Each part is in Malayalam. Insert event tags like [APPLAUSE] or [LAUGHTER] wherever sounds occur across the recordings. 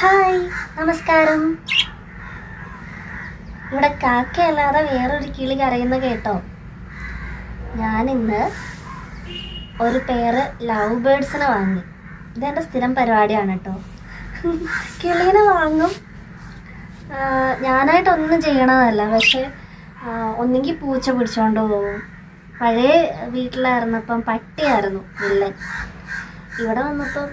ഹായ് നമസ്കാരം. ഇവിടെ കാക്കയല്ലാതെ വേറൊരു കിളി കരയുന്ന കേട്ടോ. ഞാനിന്ന് ഒരു പേര് ലവ് ബേഡ്സിനെ വാങ്ങി. ഇതെന്റെ സ്ഥിരം പരിപാടിയാണ് കേട്ടോ. കിളീനെ വാങ്ങും. ഞാനായിട്ടൊന്നും ചെയ്യണതല്ല. പക്ഷെ ഒന്നെങ്കിൽ പൂച്ച പിടിച്ചോണ്ട് പോകും പഴയ വീട്ടിലായിരുന്നപ്പം പട്ടിയായിരുന്നു വില്ലൻ. ഇവിടെ വന്നപ്പം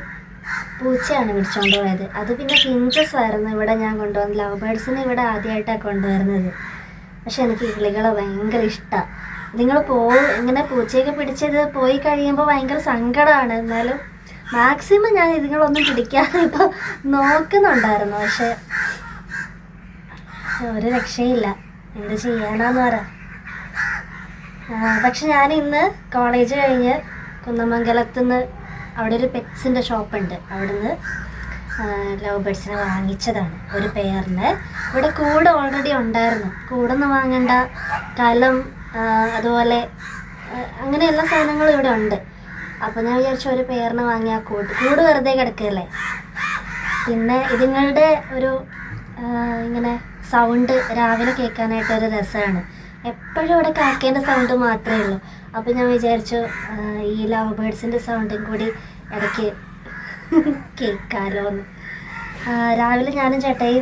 പൂച്ചയാണ് പിടിച്ചുകൊണ്ട് പോയത്. അത് പിന്നെ ഫിഞ്ചസ് ആയിരുന്നു. ഇവിടെ ഞാൻ കൊണ്ടുവന്ന ലവ് ബേഡ്സിനെ ഇവിടെ ആദ്യമായിട്ടാണ് കൊണ്ടുവരുന്നത്. പക്ഷെ എനിക്ക് കിളികളെ ഭയങ്കര ഇഷ്ടമാണ് നിങ്ങൾ പോ ഇങ്ങനെ പൂച്ചയൊക്കെ പിടിച്ചത് പോയി കഴിയുമ്പോൾ ഭയങ്കര സങ്കടമാണ് എന്നാലും മാക്സിമം ഞാൻ ഇതുങ്ങളൊന്നും പിടിക്കാതെ ഇപ്പോൾ നോക്കുന്നുണ്ടായിരുന്നു. പക്ഷെ ഒരു രക്ഷയില്ല. എന്ത് ചെയ്യാനാന്ന് പറ പക്ഷെ ഞാൻ ഇന്ന് കോളേജ് കഴിഞ്ഞ് കുന്നമംഗലത്ത് നിന്ന് അവിടെ ഒരു പെറ്റ്സിന്റെ ഷോപ്പുണ്ട് അവിടുന്ന് ലവ് ബേഡ്സിനെ വാങ്ങിച്ചതാണ് ഒരു പെയറിന് ഇവിടെ കൂട് ഓൾറെഡി ഉണ്ടായിരുന്നു. കൂടൊന്നും വാങ്ങണ്ട. കലം അതുപോലെ അങ്ങനെ എല്ലാ സാധനങ്ങളും ഇവിടെ ഉണ്ട്. അപ്പോൾ ഞാൻ വിചാരിച്ചു ഒരു പെയറിന് വാങ്ങിയാൽ കൂട്. കൂട് വെറുതെ കിടക്കുകയല്ലേ? പിന്നെ ഇതുങ്ങളുടെ ഒരു ഇങ്ങനെ സൗണ്ട് രാവിലെ കേൾക്കാനായിട്ട് ഒരു രസമാണ്. എപ്പോഴും ഇവിടെ കാക്കേന്റെ സൗണ്ട് മാത്രമേ ഉള്ളൂ. അപ്പോൾ ഞാൻ വിചാരിച്ചു ഈ ലവ് ബേഡ്സിന്റെ സൗണ്ടും കൂടി ഇടയ്ക്ക് കേൾക്കാമല്ലോ എന്ന് രാവിലെ ഞാനും ചേട്ടായി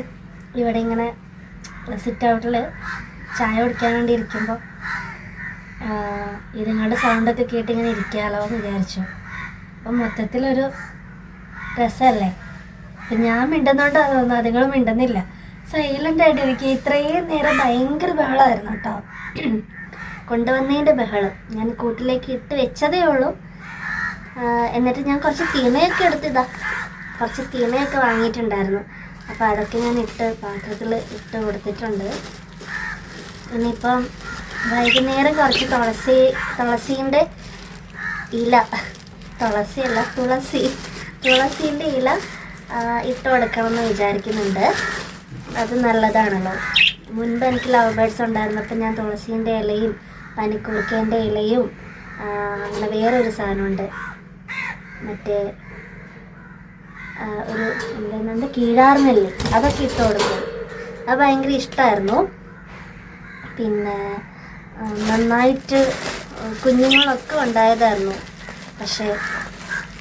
ഇവിടെ ഇങ്ങനെ സിറ്റ് ഔട്ടിൽ ചായ കുടിക്കാൻ വേണ്ടി ഇരിക്കുമ്പോൾ ഇതുങ്ങളുടെ സൗണ്ടൊക്കെ കേട്ട് ഇങ്ങനെ ഇരിക്കാമല്ലോ എന്ന് വിചാരിച്ചു. അപ്പം മൊത്തത്തിലൊരു രസമല്ലേ അപ്പം ഞാൻ മിണ്ടുന്നുണ്ടോ തോന്നുന്നു അതുങ്ങൾ മിണ്ടുന്നില്ല. സൈലന്റ് ആയിട്ട് ഇരിക്കുക ഇത്രയും നേരം ഭയങ്കര ബഹളമായിരുന്നു കേട്ടോ. കൊണ്ടുവന്നതിന്റെ ബഹളം. ഞാൻ കൂട്ടിലേക്ക് ഇട്ട് വെച്ചതേ ഉള്ളൂ. എന്നിട്ട് ഞാൻ കുറച്ച് തീമയൊക്കെ എടുത്തിതാ കുറച്ച് തീമയൊക്കെ വാങ്ങിയിട്ടുണ്ടായിരുന്നു. അപ്പോൾ അതൊക്കെ ഞാൻ ഇട്ട് പാത്രത്തിൽ ഇട്ട് കൊടുത്തിട്ടുണ്ട്. ഇനിയിപ്പം വൈകുന്നേരം കുറച്ച് തുളസി തുളസീന്റെ ഇല തുളസിയല്ല തുളസി തുളസീന്റെ ഇല ഇട്ട് കൊടുക്കണമെന്ന് വിചാരിക്കുന്നുണ്ട്. അത് നല്ലതാണല്ലോ മുൻപ് എനിക്ക് ലവ് ബേഡ്സ് ഉണ്ടായിരുന്നപ്പോൾ ഞാൻ തുളസീന്റെ ഇലയും പനിക്കൂർക്കേന്റെ ഇലയും അങ്ങനെ വേറൊരു സാധനമുണ്ട്. മറ്റേ ഒരു എന്താ? കീഴാർന്നില്ലേ അതൊക്കെ ഇട്ട് കൊടുക്കും. അത് ഭയങ്കര ഇഷ്ടമായിരുന്നു പിന്നെ നന്നായിട്ട് കുഞ്ഞുങ്ങളൊക്കെ ഉണ്ടായതായിരുന്നു. പക്ഷേ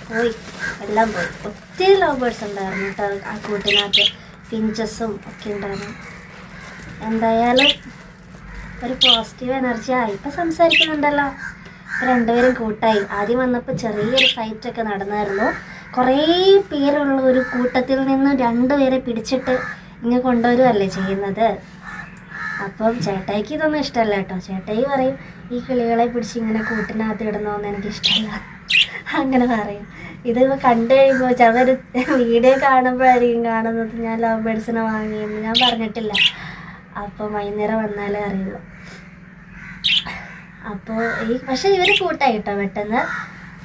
പോയി. എല്ലാം പോയി. ഒത്തിരി ലവ് ബേഡ്സ് ഉണ്ടായിരുന്നു കേട്ടോ ആ കൂട്ടിനകത്ത്. ഫിഞ്ചസും ഒക്കെ ഉണ്ടാകും എന്തായാലും ഒരു പോസിറ്റീവ് എനർജി ആയി. ഇപ്പം സംസാരിക്കുന്നുണ്ടല്ലോ. രണ്ടുപേരും കൂട്ടായി. ആദ്യം വന്നപ്പോൾ ചെറിയൊരു ഫൈറ്റൊക്കെ നടന്നായിരുന്നു. കുറേ പേരുള്ള ഒരു കൂട്ടത്തിൽ നിന്ന് രണ്ടുപേരെ പിടിച്ചിട്ട് ഇങ്ങ് കൊണ്ടുവരുമല്ലേ ചെയ്യുന്നത്? അപ്പം ചേട്ടായിക്ക് ഇതൊന്നും ഇഷ്ടമല്ല കേട്ടോ. ചേട്ടായി പറയും ഈ കിളികളെ പിടിച്ച് ഇങ്ങനെ കൂട്ടിനകത്ത് എനിക്ക് ഇഷ്ടമല്ല അങ്ങനെ പറയും. ഇത് കണ്ടു കഴിയുമ്പോൾ ചിലർ വീഡിയോ കാണുമ്പോഴായിരിക്കും കാണുന്നത്. ഞാൻ ലവ് ബേഡ്സിനെ വാങ്ങിയെന്ന് ഞാൻ പറഞ്ഞിട്ടില്ല. അപ്പോൾ വൈകുന്നേരം വന്നാലേ അറിയുള്ളൂ. അപ്പോ ഈ പക്ഷേ ഇവർ കൂട്ടായി കേട്ടോ പെട്ടെന്ന്?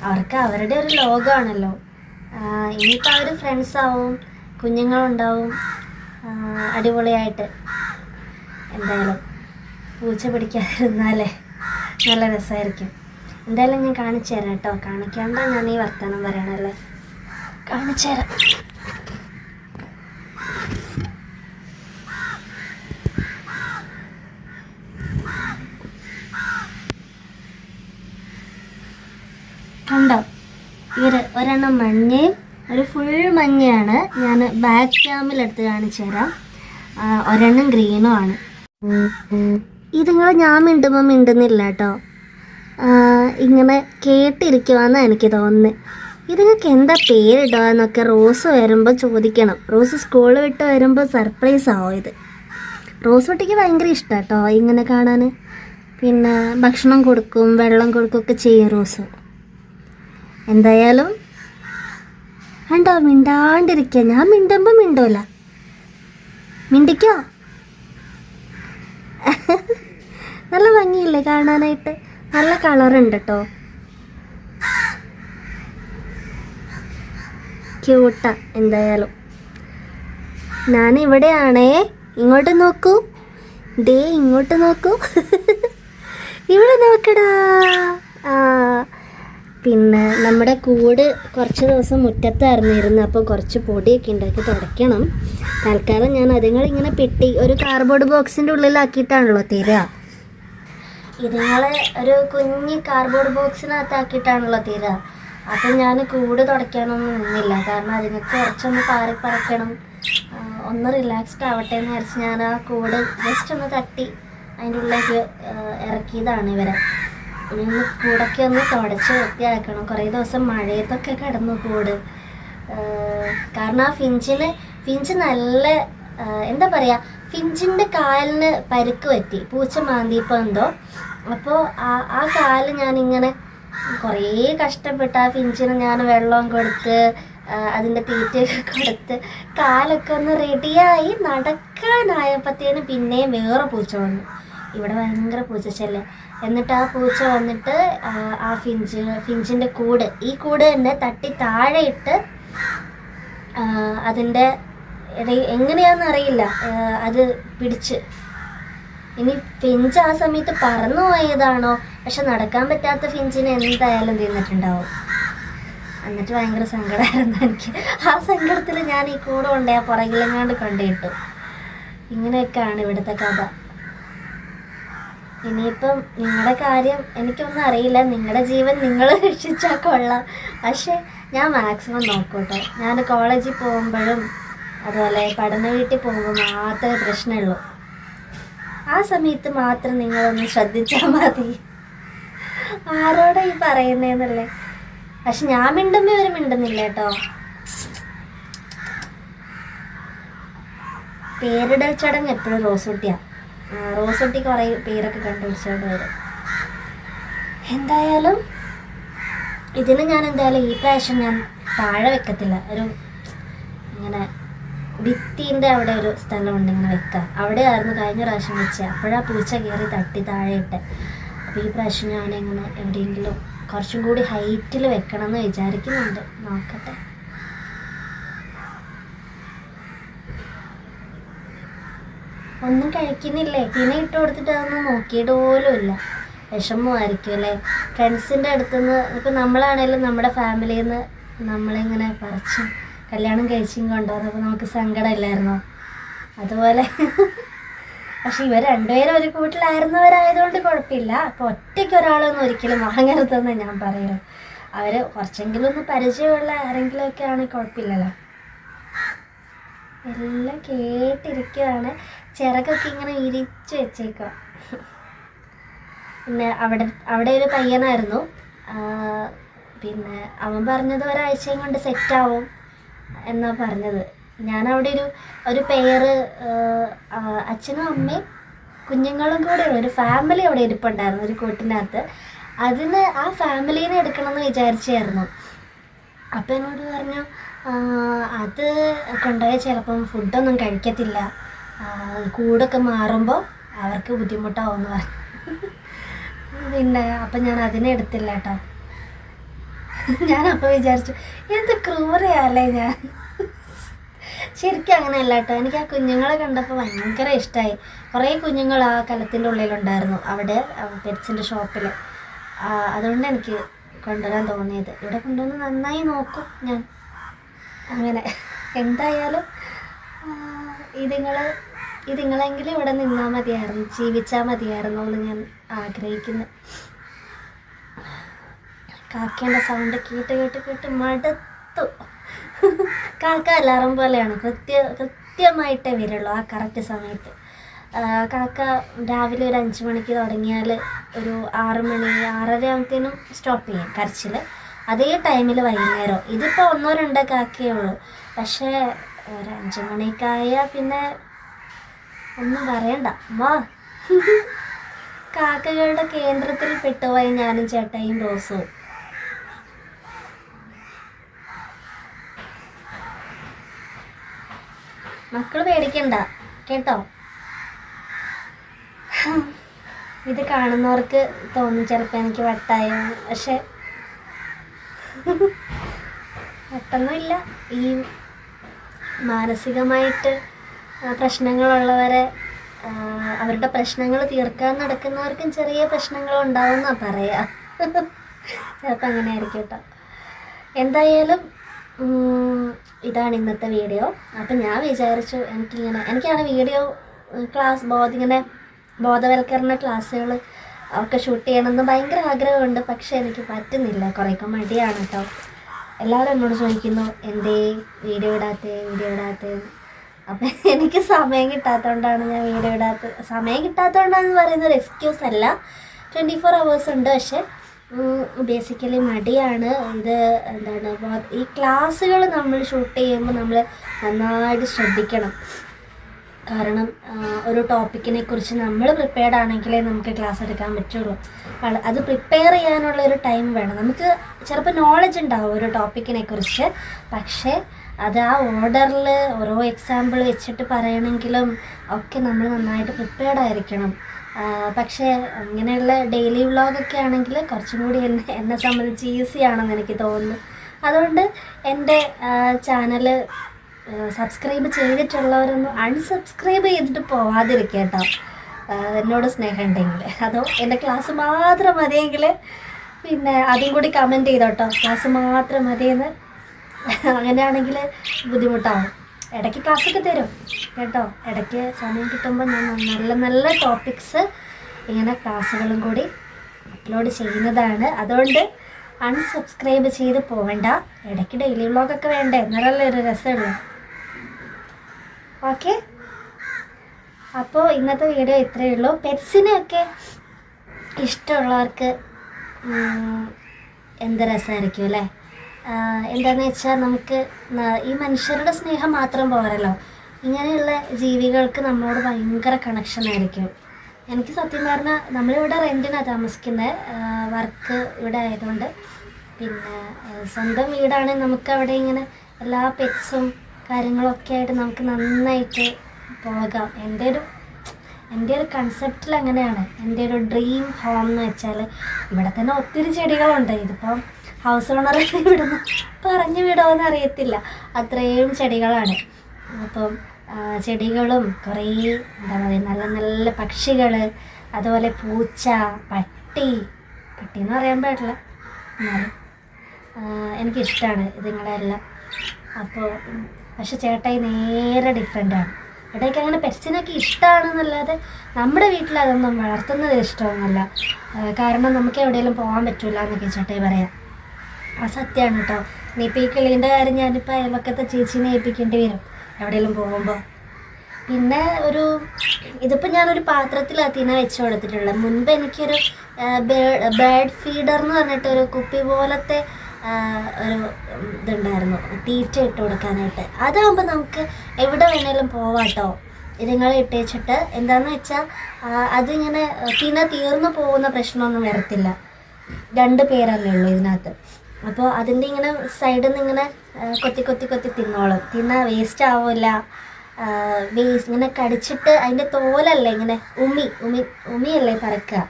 അവർക്ക് അവരുടെ ഒരു ലോകമാണല്ലോ ഇനിയിപ്പോൾ അവർ ഫ്രണ്ട്സ് ആവും കുഞ്ഞുങ്ങളുണ്ടാവും. അടിപൊളിയായിട്ട്. എന്തായാലും പൂച്ച പിടിക്കാതിരുന്നാലേ നല്ല രസമായിരിക്കും എന്തായാലും ഞാൻ കാണിച്ചു തരാം കേട്ടോ. കാണിക്കാണ്ട ഞാൻ ഈ വർത്തമാനം പറയണല്ലേ കാണിച്ചു തരാം. കണ്ടോ? ഇവർ ഒരെണ്ണം മഞ്ഞയും ഒരു ഫുൾ മഞ്ഞയാണ്. ഞാൻ ബാക്ക് ക്യാമിലെടുത്ത് കാണിച്ചു തരാം. ഒരെണ്ണം ഗ്രീനും ആണ്. ഇതുങ്ങൾ ഞാൻ മിണ്ടുമ്പോൾ മിണ്ടുന്നില്ല കേട്ടോ. ഇങ്ങനെ കേട്ടിരിക്കുവാന്ന് എനിക്ക് തോന്നുന്നത് ഇതിങ്ങൾക്ക് എന്താ പേരിടുക എന്നൊക്കെ റോസ് വരുമ്പോൾ ചോദിക്കണം. റോസ് സ്കൂൾ വിട്ട് വരുമ്പോൾ സർപ്രൈസ് ആവും ഇത്? റോസ് കുട്ടിക്ക് ഭയങ്കര ഇഷ്ടം കേട്ടോ ഇങ്ങനെ കാണാൻ പിന്നെ ഭക്ഷണം കൊടുക്കും വെള്ളം കൊടുക്കുകയൊക്കെ ചെയ്യും റോസ്. എന്തായാലും വേണ്ടോ മിണ്ടാണ്ടിരിക്കുക ഞാൻ മിണ്ടുമ്പോൾ മിണ്ടൂല. മിണ്ടിക്കോ? [LAUGHS] നല്ല ഭംഗിയില്ലേ കാണാനായിട്ട്? നല്ല ഉണ്ട് കേട്ടോ ക്യൂട്ടാ എന്തായാലും. ഞാൻ ഇവിടെയാണേ ഇങ്ങോട്ട് നോക്കൂ. ദേ ഇങ്ങോട്ട് നോക്കൂ. [LAUGHS] ഇവിടെ നോക്കടാ. ആ. പിന്നെ നമ്മുടെ കൂട് കുറച്ച് ദിവസം മുറ്റത്തായിരുന്നു ഇരുന്ന് അപ്പോൾ കുറച്ച് പൊടിയൊക്കെ ഉണ്ടാക്കി തുടയ്ക്കണം. തൽക്കാലം ഞാൻ അതുങ്ങളിങ്ങനെ പെട്ടി ഒരു കാർഡ്ബോർഡ് ബോക്സിന്റെ ഉള്ളിലാക്കിയിട്ടാണല്ലോ തരിക. ഇതുങ്ങളെ ഒരു കുഞ്ഞ് കാർഡ്ബോർഡ് ബോക്സിനകത്താക്കിയിട്ടാണല്ലോ തീരുക അപ്പം ഞാൻ കൂട് തുടയ്ക്കാനൊന്നും നിന്നില്ല. കാരണം അതിനൊക്കെ കുറച്ചൊന്ന് പാറി പറക്കണം. ഒന്ന് റിലാക്സ്ഡ് ആവട്ടെ എന്ന് വിചാരിച്ച് ഞാൻ ആ കൂട് ജസ്റ്റ് ഒന്ന് തട്ടി അതിന്റെ ഉള്ളിലേക്ക് ഇറക്കിയതാണ് ഇവരെ. ഇനി ഒന്ന് കൂടൊക്കെ ഒന്ന് തുടച്ച് വൃത്തിയാക്കണം. കുറേ ദിവസം മഴയത്തൊക്കെ കിടന്നു കൂട്. കാരണം ആ ഫിഞ്ചിന് ഫിഞ്ച് നല്ല എന്താ പറയുക ഫിഞ്ചിന്റെ കാലിന് പരുക്ക് പറ്റി പൂച്ച മാന്തിയപ്പോൾ എന്തോ. അപ്പോൾ ആ ആ കാൽ ഞാനിങ്ങനെ കുറേ കഷ്ടപ്പെട്ട് ആ ഫിഞ്ചിന് ഞാൻ വെള്ളം കൊടുത്ത് അതിന്റെ തീറ്റയൊക്കെ കൊടുത്ത് കാലൊക്കെ ഒന്ന് റെഡിയായി നടക്കാനായപ്പോഴത്തേനും പിന്നെയും വേറെ പൂച്ച വന്നു. ഇവിടെ ഭയങ്കര പൂച്ചശല്യം. എന്നിട്ട് ആ പൂച്ച വന്നിട്ട് ആ, ഫിഞ്ച് ഫിഞ്ചിന്റെ കൂട് ഈ കൂട് തന്നെ തട്ടി താഴെ ഇട്ട് അതിന്റെ എങ്ങനെയാണെന്ന് അറിയില്ല. അത് പിടിച്ച്. ഇനി ഫിഞ്ച് ആ സമയത്ത് പറന്നു പോയതാണോ? പക്ഷെ നടക്കാൻ പറ്റാത്ത ഫിഞ്ചിനെ എന്തായാലും തിന്നിട്ടുണ്ടാവും എന്നിട്ട് ഭയങ്കര സങ്കടമായിരുന്നു എനിക്ക്. ആ സങ്കടത്തിൽ ഞാൻ ഈ കൂടെ കൊണ്ടേ ആ പുറകിലെങ്ങാണ്ട് കൊണ്ടിട്ടു. ഇങ്ങനെയൊക്കെയാണ് ഇവിടുത്തെ കഥ. ഇനിയിപ്പം നിങ്ങളുടെ കാര്യം എനിക്കൊന്നും അറിയില്ല. നിങ്ങളുടെ ജീവൻ നിങ്ങൾ രക്ഷിച്ചാൽ കൊള്ളാം. പക്ഷേ ഞാൻ മാക്സിമം നോക്കൂട്ടോ. ഞാൻ കോളേജിൽ പോകുമ്പോഴും അതുപോലെ പഠന വീട്ടിൽ പോകുമ്പോൾ മാത്രമേ പ്രശ്നമുള്ളൂ. ആ സമയത്ത് മാത്രം നിങ്ങളൊന്ന് ശ്രദ്ധിച്ചാൽ മതി. ആരോടാ ഈ പറയുന്നതെന്നല്ലേ പക്ഷെ ഞാൻ മിണ്ടുമ്പോൾ ഇവർ മിണ്ടുന്നില്ല കേട്ടോ. പേരിടൽ ചടങ്ങ് എപ്പോഴും റോസുട്ടിയാ. ആ, റോസുട്ടി കുറേ പേരൊക്കെ കണ്ടുപിടിച്ചോണ്ട് വരും. എന്തായാലും ഇതിന് ഞാൻ എന്തായാലും ഈ പ്രാവശ്യം ഞാൻ താഴെ വെക്കത്തില്ല. ഒരു ഇങ്ങനെ ഭിത്തിന്റെ അവിടെ ഒരു സ്ഥലമുണ്ട് ഇങ്ങനെ വെക്കാം അവിടെയായിരുന്നു കഴിഞ്ഞ പ്രാവശ്യം വെച്ചത് അപ്പോഴാ പൂച്ച കയറി തട്ടി താഴെയിട്ട് അപ്പോൾ ഈ പ്രാവശ്യം ഞാൻ ഇങ്ങനെ എവിടെയെങ്കിലും കുറച്ചും കൂടി ഹൈറ്റിൽ വെക്കണം എന്ന് വിചാരിക്കുന്നുണ്ട്. നോക്കട്ടെ. ഒന്നും കഴിക്കുന്നില്ലേ? പിന്നെ ഇട്ട് കൊടുത്തിട്ട് അതൊന്നും നോക്കിയിട്ട് പോലും ഇല്ല. വിഷമമായിരിക്കും അല്ലേ? ഫ്രണ്ട്സിന്റെ അടുത്തുനിന്ന് ഇപ്പം നമ്മളാണേലും നമ്മുടെ ഫാമിലിയിൽ നിന്ന് നമ്മളിങ്ങനെ പറിച്ചും കല്യാണം കഴിച്ചും കൊണ്ടുവന്നപ്പോൾ നമുക്ക് സങ്കടമില്ലായിരുന്നോ? അതുപോലെ. പക്ഷെ ഇവർ രണ്ടുപേരും ഒരു കൂട്ടിലായിരുന്നവരായതുകൊണ്ട് കുഴപ്പമില്ല. അപ്പോൾ ഒറ്റയ്ക്ക് ഒരാളൊന്നും ഒരിക്കലും വാങ്ങരുതെന്ന് ഞാൻ പറയുള്ളൂ അവർ കുറച്ചെങ്കിലും ഒന്ന് പരിചയമുള്ള ആരെങ്കിലുമൊക്കെ ആണെങ്കിൽ കുഴപ്പമില്ലല്ലോ. എല്ലാം കേട്ടിരിക്കുകയാണ് ചിറകൊക്കെ ഇങ്ങനെ വിരിച്ചു വെച്ചേക്കുക പിന്നെ അവിടെ അവിടെ ഒരു പയ്യനായിരുന്നു. പിന്നെ അവൻ പറഞ്ഞത് ഒരാഴ്ചയും കൊണ്ട് സെറ്റാവും എന്നാ പറഞ്ഞത്. അവിടെ ഒരു ഒരു പേര് അച്ഛനും അമ്മയും കുഞ്ഞുങ്ങളും കൂടെ ഉള്ള ഒരു ഫാമിലി അവിടെ ഇരിപ്പുണ്ടായിരുന്നു ഒരു കൂട്ടിനകത്ത്. അതിന് ആ ഫാമിലീനെ എടുക്കണമെന്ന് വിചാരിച്ചായിരുന്നു. അപ്പം എന്നോട് പറഞ്ഞു അത് കൊണ്ടുപോയാൽ ചിലപ്പം ഫുഡൊന്നും കഴിക്കത്തില്ല. കൂടൊക്കെ മാറുമ്പോൾ അവർക്ക് ബുദ്ധിമുട്ടാവുമെന്ന് പറഞ്ഞു. പിന്നെ അപ്പം ഞാൻ അതിനെ എടുത്തില്ല കേട്ടോ. [LAUGHS] ഞാൻ അപ്പോൾ വിചാരിച്ചു എന്ത് ക്രൂരയല്ലേ ഞാൻ? ശരിക്കും അങ്ങനെയല്ല കേട്ടോ. എനിക്ക് ആ കുഞ്ഞുങ്ങളെ കണ്ടപ്പോൾ ഭയങ്കര ഇഷ്ടമായി കുറേ കുഞ്ഞുങ്ങൾ ആ കലത്തിന്റെ ഉള്ളിലുണ്ടായിരുന്നു അവിടെ പെറ്റ്സിന്റെ ഷോപ്പിൽ അതുകൊണ്ട് എനിക്ക് കൊണ്ടുവരാൻ തോന്നിയത്. ഇവിടെ കൊണ്ടുവന്ന് നന്നായി നോക്കും ഞാൻ. അങ്ങനെ. എന്തായാലും ഇതിങ്ങൾ ഇതിങ്ങളെങ്കിലും ഇവിടെ നിന്നാൽ മതിയായിരുന്നു ജീവിച്ചാൽ മതിയായിരുന്നു എന്ന് ഞാൻ ആഗ്രഹിക്കുന്നു. കാക്കേന്റെ സൗണ്ട് കേട്ട് കേട്ട് കേട്ട് മടുത്തു. കാക്ക അലാറം പോലെയാണ്. കൃത്യ കൃത്യമായിട്ടേ വരുള്ളൂ ആ കറക്റ്റ് സമയത്ത്. കാക്ക രാവിലെ ഒരു അഞ്ച് മണിക്ക് തുടങ്ങിയാൽ ഒരു ആറ് മണി ആറര ആകുമ്പത്തേനും സ്റ്റോപ്പ് ചെയ്യും കരച്ചിൽ അതേ ടൈമിൽ വൈകുന്നേരം. ഇതിപ്പോൾ ഒന്നോ രണ്ടോ കാക്കയേ ഉള്ളൂ. പക്ഷേ ഒരു അഞ്ച് മണിക്കായാൽ പിന്നെ ഒന്നും പറയണ്ട. വാ. കാക്കകളുടെ കേന്ദ്രത്തിൽ പെട്ടുപോയി ഞാനും ചേട്ടായും റോസും മക്കൾ പേടിക്കണ്ട കേട്ടോ? ഇത് കാണുന്നവർക്ക് തോന്നും ചിലപ്പോൾ എനിക്ക് വട്ടായോ പക്ഷെ വട്ടൊന്നുമില്ല. ഈ മാനസികമായിട്ട് പ്രശ്നങ്ങളുള്ളവരെ അവരുടെ പ്രശ്നങ്ങൾ തീർക്കാൻ നടക്കുന്നവർക്കും ചെറിയ പ്രശ്നങ്ങൾ ഉണ്ടാവുമെന്നാ പറയാ. ചിലപ്പോൾ അങ്ങനെ ആയിരിക്കും കേട്ടോ. എന്തായാലും ഇതാണ് ഇന്നത്തെ വീഡിയോ അപ്പം ഞാൻ വിചാരിച്ചു എനിക്കിങ്ങനെ എനിക്കാണ് വീഡിയോ ക്ലാസ് ബോധ ഇങ്ങനെ ബോധവൽക്കരണ ക്ലാസ്സുകൾ ഒക്കെ ഷൂട്ട് ചെയ്യണമെന്ന് ഭയങ്കര ആഗ്രഹമുണ്ട്. പക്ഷേ എനിക്ക് പറ്റുന്നില്ല. കുറേയൊക്കെ മടിയാണ് കേട്ടോ എല്ലാവരും എന്നോട് ചോദിക്കുന്നു എന്തേ വീഡിയോ ഇടാത്തേ? വീഡിയോ ഇടാത്തേ? അപ്പം എനിക്ക് സമയം കിട്ടാത്തതുകൊണ്ടാണ് ഞാൻ വീഡിയോ ഇടാത്തത് സമയം കിട്ടാത്തതുകൊണ്ടാണെന്ന് പറയുന്നത് ഒരു എക്സ്ക്യൂസ് അല്ല. ട്വന്റി ഫോർ അവേഴ്സ് ഉണ്ട് പക്ഷേ ബേസിക്കലി മടിയാണ്. ഇത് എന്താണ് ഈ ക്ലാസ്സുകൾ നമ്മൾ ഷൂട്ട് ചെയ്യുമ്പോൾ നമ്മൾ നന്നായിട്ട് ശ്രദ്ധിക്കണം. കാരണം ഒരു ടോപ്പിക്കിനെ കുറിച്ച് നമ്മൾ പ്രിപ്പയർഡ് ആണെങ്കിലേ നമുക്ക് ക്ലാസ് എടുക്കാൻ പറ്റുള്ളൂ. അത് പ്രിപ്പയർ ചെയ്യാനുള്ള ഒരു ടൈം വേണം. നമുക്ക് ചിലപ്പോൾ നോളജ് ഉണ്ടാവും ഒരു ടോപ്പിക്കിനെ കുറിച്ച്. പക്ഷേ അത് ആ ഓർഡറിൽ ഓരോ എക്സാമ്പിൾ വെച്ചിട്ട് പറയണമെങ്കിലും ഒക്കെ നമ്മൾ നന്നായിട്ട് പ്രിപ്പയർഡ് ആയിരിക്കണം. പക്ഷേ ഇങ്ങനെയുള്ള ഡെയിലി വ്ളോഗൊക്കെ ആണെങ്കിൽ കുറച്ചും കൂടി എന്നെ എന്നെ സംബന്ധിച്ച് ഈസി ആണെന്ന് എനിക്ക് തോന്നുന്നു. അതുകൊണ്ട് എന്റെ ചാനൽ സബ്സ്ക്രൈബ് ചെയ്തിട്ടുള്ളവരൊന്നും അൺസബ്സ്ക്രൈബ് ചെയ്തിട്ട് പോവാതിരിക്കുക കേട്ടോ. എന്നോട് സ്നേഹം ഉണ്ടെങ്കിൽ. അതോ എന്റെ ക്ലാസ് മാത്രം മതിയെങ്കിൽ പിന്നെ അതും കൂടി കമന്റ് ചെയ്തോട്ടോ ക്ലാസ് മാത്രം മതിയെന്ന്. അങ്ങനെയാണെങ്കിൽ ബുദ്ധിമുട്ടാവും. ഇടയ്ക്ക് ക്ലാസ്സൊക്കെ തരും. കേട്ടോ? ഇടയ്ക്ക് സമയം കിട്ടുമ്പോൾ ഞാൻ നല്ല നല്ല ടോപ്പിക്സ് ഇങ്ങനെ ക്ലാസ്സുകളും കൂടി അപ്ലോഡ് ചെയ്യുന്നതാണ്. അതുകൊണ്ട് അൺസബ്സ്ക്രൈബ് ചെയ്ത് പോവണ്ട. ഇടയ്ക്ക് ഡെയിലി വ്ളോഗൊക്കെ വേണ്ടേ? എന്നാലല്ലേ ഒരു രസമുള്ളൂ. ഓക്കെ അപ്പോൾ ഇന്നത്തെ വീഡിയോ ഇത്രയേ ഉള്ളൂ. പെറ്റ്സിനെയൊക്കെ ഇഷ്ടമുള്ളവർക്ക് എന്ത് രസമായിരിക്കും അല്ലേ? ആഹ് എന്താന്ന് വെച്ചാൽ നമുക്ക് ഈ മനുഷ്യരുടെ സ്നേഹം മാത്രം പോരല്ലോ. ഇങ്ങനെയുള്ള ജീവികൾക്ക് നമ്മളോട് ഭയങ്കര കണക്ഷൻ ആയിരിക്കും. എനിക്ക് സത്യം പറഞ്ഞാൽ നമ്മളിവിടെ റെന്റിനാണ് താമസിക്കുന്നത് വർക്ക് ഇവിടെ ആയതുകൊണ്ട്. പിന്നെ സ്വന്തം വീടാണെങ്കിൽ നമുക്ക് അവിടെ ഇങ്ങനെ എല്ലാ പെറ്റ്സും കാര്യങ്ങളൊക്കെ ആയിട്ട് നമുക്ക് നന്നായിട്ട് പോകാം. എന്റെ ഒരു എന്റെ ഒരു കൺസെപ്റ്റിൽ അങ്ങനെയാണ്. എന്റെ ഒരു ഡ്രീം ഹോം എന്ന് വെച്ചാൽ ഇവിടെ തന്നെ ഒത്തിരി ചെടികളുണ്ട്. ഇതിപ്പം ഹൗസ് ഓണർ വിടുന്നു? പറഞ്ഞു വിടുമോയെന്ന് അറിയത്തില്ല. അത്രയും ചെടികളാണ്. അപ്പം ചെടികളും കുറേ എന്താ പറയുക നല്ല നല്ല പക്ഷികൾ അതുപോലെ പൂച്ച പട്ടി പട്ടി എന്ന് പറയാൻ പാടില്ല. എനിക്കിഷ്ടമാണ് ഇതുങ്ങളെല്ലാം അപ്പോൾ പക്ഷെ ചേട്ടായി നേരെ ഡിഫറെന്റാണ് ഇവിടേക്ക് അങ്ങനെ പെറ്റ്സിനൊക്കെ ഇഷ്ടമാണെന്നല്ലാതെ നമ്മുടെ വീട്ടിൽ അതൊന്നും വളർത്തുന്നത് ഇഷ്ടമൊന്നുമല്ല. കാരണം നമുക്ക് എവിടെയെങ്കിലും പോകാൻ പറ്റില്ല എന്നൊക്കെ ചേട്ടായി പറയാം. ആ സത്യമാണ് കേട്ടോ ഇനിയിപ്പോൾ ഈ കിളീന്റെ കാര്യം ഞാനിപ്പോൾ അയൽവക്കത്തെ ചേച്ചീനെ ഏൽപ്പിക്കേണ്ടി വരും. എവിടെയെങ്കിലും പോകുമ്പോൾ പിന്നെ ഒരു ഇതിപ്പോൾ ഞാനൊരു പാത്രത്തിലാണ് തിന വെച്ച് കൊടുത്തിട്ടുള്ളത്. മുൻപ് എനിക്കൊരു ബേഡ് ഫീഡർ എന്ന് പറഞ്ഞിട്ട് ഒരു കുപ്പി പോലത്തെ ഒരു ഇതുണ്ടായിരുന്നു. തീറ്റ ഇട്ട് കൊടുക്കാനായിട്ട്. അതാകുമ്പോൾ നമുക്ക് എവിടെ വേണേലും പോവാട്ടോ ഇതുങ്ങളെ ഇട്ടേച്ചിട്ട് എന്താണെന്ന് വെച്ചാൽ അതിങ്ങനെ തിന തീർന്നു പോകുന്ന പ്രശ്നമൊന്നും വരത്തില്ല. രണ്ട് പേരല്ലേ ഉള്ളൂ ഇതിനകത്ത്. അപ്പോൾ അതിന്റെ ഇങ്ങനെ സൈഡിൽ നിന്ന് ഇങ്ങനെ കൊത്തി കൊത്തി കൊത്തി തിന്നോളും. തിന്ന വേസ്റ്റ് ആവില്ല വേസ്റ്റ് ഇങ്ങനെ കടിച്ചിട്ട് അതിന്റെ തോലല്ലേ ഇങ്ങനെ ഉമി ഉമി ഉമിയല്ലേ പറക്കുക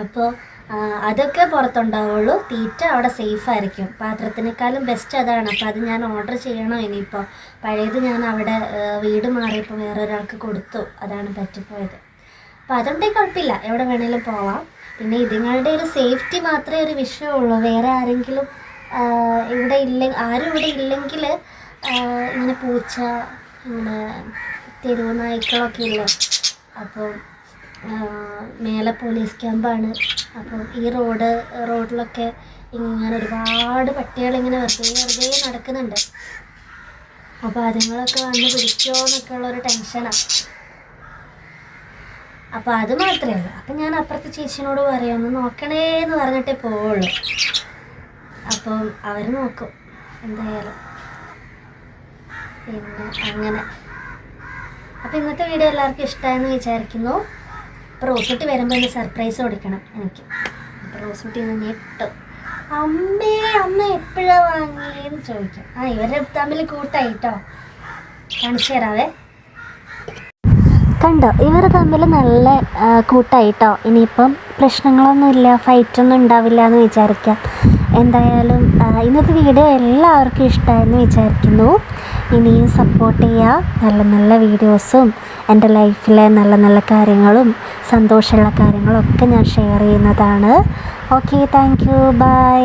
അപ്പോൾ അതൊക്കെ പുറത്തുണ്ടാവുള്ളൂ. തീറ്റ അവിടെ സേഫ് ആയിരിക്കും. പാത്രത്തിനേക്കാളും ബെസ്റ്റ് അതാണ്. അപ്പോൾ അത് ഞാൻ ഓർഡർ ചെയ്യണോ ഇനിയിപ്പോൾ പഴയത് ഞാൻ അവിടെ വീട് മാറിയപ്പോൾ വേറൊരാൾക്ക് കൊടുത്തു. അതാണ് പറ്റിപ്പോയത്. അപ്പോൾ അതുണ്ടെങ്കിൽ കുഴപ്പമില്ല. എവിടെ വേണേലും പോവാം. പിന്നെ ഇതുങ്ങളുടെ ഒരു സേഫ്റ്റി മാത്രമേ ഒരു വിഷയമുള്ളൂ വേറെ ആരെങ്കിലും ഇവിടെ ഇല്ല ആരും ഇവിടെ ഇല്ലെങ്കിൽ ഇങ്ങനെ പൂച്ച ഇങ്ങനെ തെരുവ് നായ്ക്കളൊക്കെ ഇല്ലേ? അപ്പോൾ മേലെ പോലീസ് ക്യാമ്പാണ് അപ്പം ഈ റോഡ് റോഡിലൊക്കെ ഇങ്ങനെ ഒരുപാട് പട്ടികൾ ഇങ്ങനെ വെറുതെ വെറുതെ നടക്കുന്നുണ്ട്. അപ്പോൾ അതുങ്ങളൊക്കെ വന്ന് പിടിക്കുമോ എന്നൊക്കെ ഉള്ളൊരു ടെൻഷനാണ് അപ്പോൾ അത് മാത്രമേ ഉള്ളൂ. അപ്പം ഞാൻ അപ്പുറത്തെ ചേച്ചിനോട് പറയാം ഒന്ന് നോക്കണേ എന്ന് പറഞ്ഞിട്ടേ പോവുള്ളൂ. അപ്പം അവർ നോക്കും എന്തായാലും. പിന്നെ അങ്ങനെ. അപ്പം ഇന്നത്തെ വീഡിയോ എല്ലാവർക്കും ഇഷ്ടമായെന്ന് വിചാരിക്കുന്നു. അപ്പോൾ റോസ്മുട്ടി വരുമ്പോൾ ഒന്ന് സർപ്രൈസ് കൊടുക്കണം എനിക്ക്. അപ്പോൾ റോസൂട്ടി ഇന്ന് ഞെട്ടും. അമ്മേ അമ്മ എപ്പോഴാ വാങ്ങിയെന്ന് ചോദിക്കും. ആ ഇവരെ തമ്മിൽ കൂട്ടായിട്ടോ? കാണിച്ചു തരാവേ. കണ്ടോ? ഇവർ തമ്മിൽ നല്ല കൂട്ടായിട്ടോ? ഇനിയിപ്പം പ്രശ്നങ്ങളൊന്നുമില്ല ഫൈറ്റൊന്നും ഉണ്ടാവില്ല എന്ന് വിചാരിക്കാം. എന്തായാലും ഇന്നത്തെ വീഡിയോ എല്ലാവർക്കും ഇഷ്ടമായെന്ന് വിചാരിക്കുന്നു. ഇനിയും സപ്പോർട്ട് ചെയ്യുക നല്ല നല്ല വീഡിയോസും എന്റെ ലൈഫിലെ നല്ല നല്ല കാര്യങ്ങളും സന്തോഷമുള്ള കാര്യങ്ങളും ഒക്കെ ഞാൻ ഷെയർ ചെയ്യുന്നതാണ്. Okay thank you by